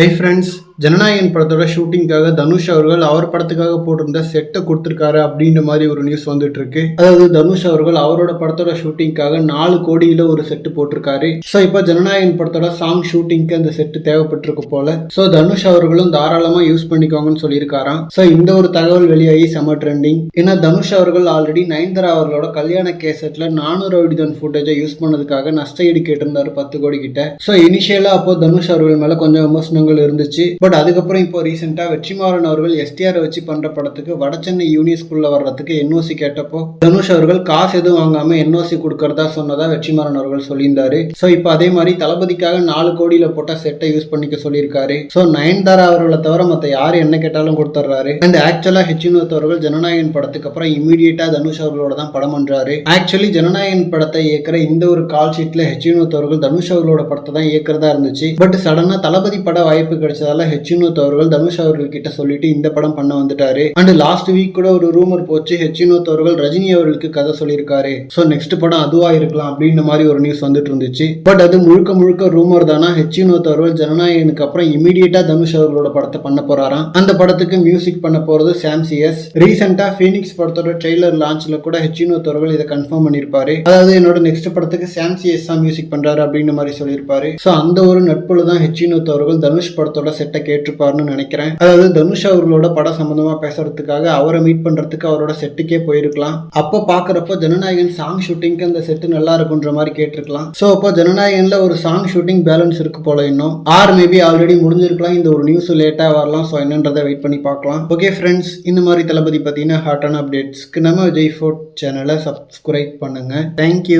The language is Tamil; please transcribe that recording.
ஹை ஃப்ரெண்ட்ஸ் ஜனநாயகன் படத்தோட ஷூட்டிங்காக தனுஷ் அவர்கள் அவர் படத்துக்காக போட்டிருந்த செட்டை கொடுத்துருக்காரு அப்படின்ற மாதிரி ஒரு நியூஸ் வந்துட்டு இருக்கு அதாவது தனுஷ் அவர்கள் அவரோட படத்தோட ஷூட்டிங்காக நாலு கோடியில ஒரு செட்டு போட்டிருக்காரு. ஸோ இப்போ ஜனநாயகன் படத்தோட சாங் ஷூட்டிங்க்கு அந்த செட்டு தேவைப்பட்டிருக்கு போல. ஸோ தனுஷ் அவர்களும் தாராளமாக யூஸ் பண்ணிக்கோங்கன்னு சொல்லியிருக்காராம். ஸோ இந்த ஒரு தகவல் வெளியாகி செம ட்ரெண்டிங் ஏன்னா தனுஷ் அவர்கள் ஆல்ரெடி நயன்தரா அவர்களோட கல்யாண கேசட்ல நானூறு அடிதான் ஃபுட்டேஜை யூஸ் பண்ணதுக்காக நஷ்ட ஈடு கேட்டிருந்தாரு பத்து கோடி கிட்ட. ஸோ இனிஷியலா அப்போ தனுஷ் அவர்கள் மேல கொஞ்சம் விமர்சனங்கள் இருந்துச்சு. பட் பட் அதுக்கப்புறம் இப்போ ரீசெண்டாக வெற்றிமாறன் அவர்கள் எஸ்டிஆர் வச்சு பண்ற படத்துக்கு வடசென்னை யூனியன் ஸ்கூலில் வர்றதுக்கு என்ஓசி கேட்டப்போ தனுஷ் அவர்கள் காசு எதுவும் வாங்காம என்ஓசி கொடுக்கறதா சொன்னதா வெற்றிமாறன் அவர்கள் சொல்லியிருந்தாரு. ஸோ இப்போ அதே மாதிரி தளபதிக்காக நாலு கோடியில போட்ட செட்டை யூஸ் பண்ணிக்க சொல்லியிருக்காரு. ஸோ நயன்தாரா அவர்களை தவிர மற்ற யார் என்ன கேட்டாலும் கொடுத்துட்றாரு அண்ட் ஆக்சுவலா ஹெச்வினோத் அவர்கள் ஜனநாயகன் படத்துக்கு அப்புறம் இமீடியட்டாக தனுஷ் அவர்களோட தான் படம் பண்ணுறாரு ஆக்சுவலி ஜனநாயகன் படத்தை இயக்கிற இந்த ஒரு கால் ஷீட்ல ஹெச்வினோத் அவர்கள் தனுஷ் அவர்களோட படத்தை தான் இயக்கிறதா இருந்துச்சு. பட் சடனாக தளபதி பட வாய்ப்பு கிடைச்சதால ஹெச்வினோத் அவர்கள் தனுஷ் அவர்கள் கிட்ட சொல்லிட்டு இந்த படம் பண்ண வந்துட்டாரு. அண்ட் லாஸ்ட் வீக் கூட ஒரு ரூமர் போச்சு ஹெச்வினோத் அவர்கள் ரஜினி அவர்களுக்கு கதை சொல்லியிருக்காரு. ஸோ நெக்ஸ்ட் படம் அதுவா இருக்கலாம் அப்படின்ற மாதிரி ஒரு நியூஸ் வந்துட்டு இருந்துச்சு. பட் அது முழுக்க முழுக்க ரூமர் தானா ஹெச்வினோத் அவர்கள் ஜனநாயகனுக்கு அப்புறம் இமீடியட்டா தனுஷ் அவர்களோட படத்தை பண்ண போறாராம். அந்த படத்துக்கு மியூசிக் பண்ண போறது சாம்சிஎஸ் ரீசெண்டா ஃபீனிக்ஸ் படத்தோட ட்ரெய்லர் லான்ச்ல கூட ஹெச்வினோத் அவர்கள் இதை கன்ஃபார்ம் பண்ணியிருப்பாரு. அதாவது என்னோட நெக்ஸ்ட் படத்துக்கு சாம்சிஎஸ் தான் மியூசிக் பண்றாரு அப்படின்ற மாதிரி சொல்லியிருப்பாரு. ஸோ அந்த ஒரு நட்புல தான் ஹெச்வினோத் அவர்கள் தனுஷ் படத்தோட செட்டை கேட்டிருப்பாருன்னு நினைக்கிறேன். அதாவது தனுஷ் அவர்களோட படம் சம்பந்தமா பேசுறதுக்காக அவரை மீட் பண்றதுக்கு அவரோட செட்டுக்கே போயிருக்கலாம். அப்போ பாக்குறப்போ ஜனநாயகன் சாங் ஷூட்டிங்க்கு அந்த செட்டு நல்லா இருக்குன்ற மாதிரி கேட்டிருக்கலாம். ஸோ அப்போ ஜனநாயகன்ல ஒரு சாங் ஷூட்டிங் பேலன்ஸ் இருக்கு போல இன்னும். ஆர் மேபி ஆல்ரெடி முடிஞ்சிருக்கலாம். இந்த ஒரு நியூஸ் லேட்டா வரலாம். ஸோ என்னன்றதை வெயிட் பண்ணி பார்க்கலாம். ஓகே ஃப்ரெண்ட்ஸ் இந்த மாதிரி தளபதி பார்த்தீங்கன்னா ஹாட்டான அப்டேட்ஸ்க்கு நம்ம விஜய் ஃபோர்ட் சேனலை சப்ஸ்கிரைப் பண்ணுங்க. Thank you